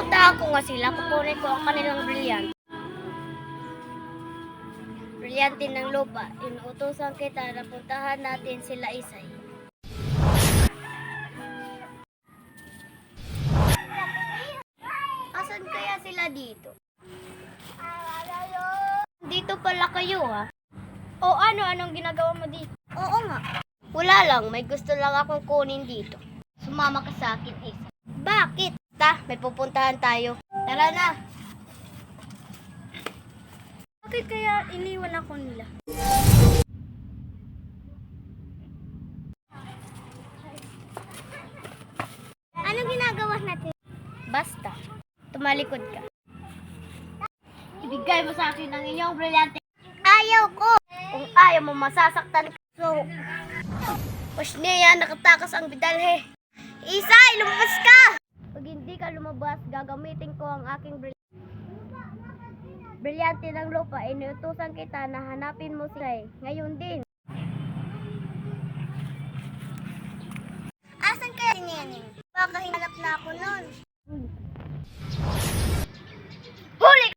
Pupunta ko nga sila, kukunin ko ang kanilang brilyante. Brilyante ng lupa, inuutosan kita na puntahan natin sila Isay. Asan kaya sila dito? Dito pala kayo ah. O ano, anong ginagawa mo dito? Oo nga. Wala lang, may gusto lang akong kunin dito. Sumama ka sa akin, Isa. Bakit? May pupuntahan tayo. Tara na. Bakit kaya iniwan ako nila? Anong ginagawa natin? Basta, tumalikod ka. Ibigay mo sa akin ang iyong brilyante. Ayaw ko! Kung ayaw mo, masasaktan ka. So, niya nakatakas ang bidalhe. Isay, lumabas ka! Lumabas, gagamitin ko ang aking brilyante. Ng lupa, inutusan kita na hanapin mo sila eh. Ngayon din. Asan kaya si Nening? Baka hinanap na ako nun.